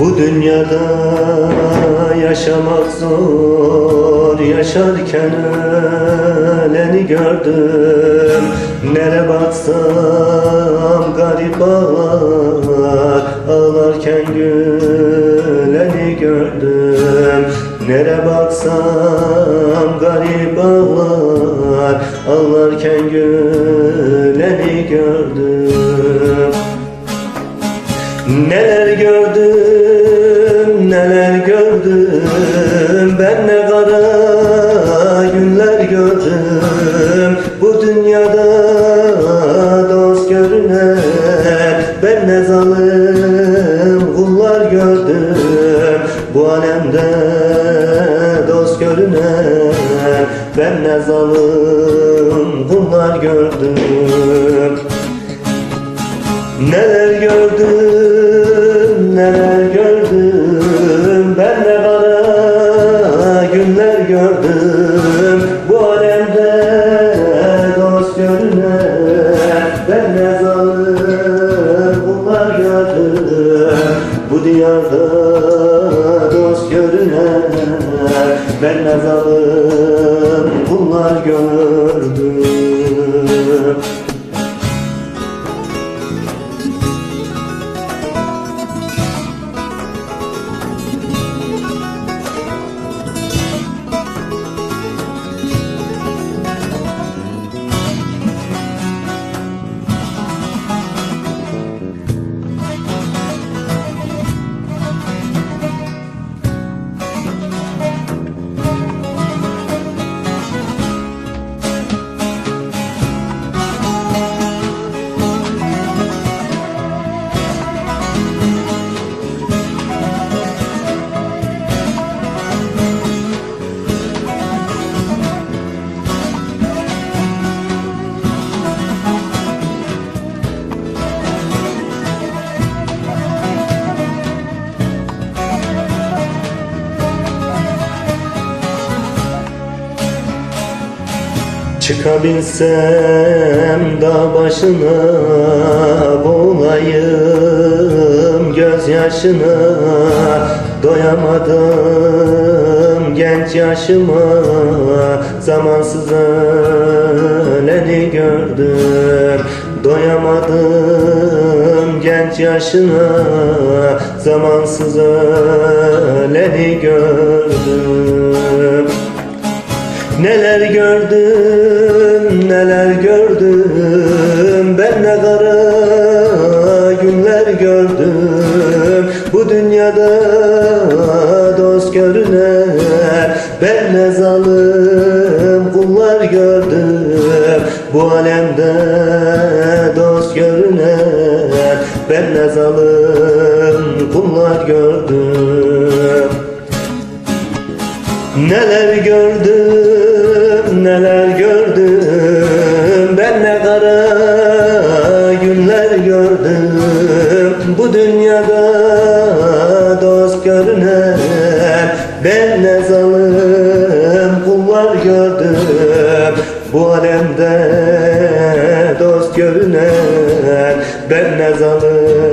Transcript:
Bu dünyada yaşamak zor. Yaşarken öleni gördüm. Nere baksam garip ağlar. Ağlarken güleni gördüm. Nere baksam garip ağlar. Ağlarken güleni Ben ne kara günler gördüm. Bu dünyada dost görünen Ben ne zalim kullar gördüm. Bu alemde dost görünen Ben ne zalim kullar gördüm. Neler gördüm, Ben ne zalim gördüm Bu diyarda dost görünen Ben ne kullar gördüm Çıkabilsem dağ başına Boğulayım gözyaşına Doyamadım genç yaşıma. Zamansız öleni gördüm Doyamadım genç yaşına. Zamansız öleni gördüm Neler gördüm, neler gördüm. Ben ne kara günler gördüm. Bu dünyada dost görünen Ben ne zalim kullar gördüm. Bu alemde dost görünen Ben ne zalim kullar gördüm. Neler gördüm, neler gördüm Ben ne kara günler gördüm. Bu dünyada dost görünen Ben ne zalim kullar gördüm. Bu alemde dost görünen Ben ne zalim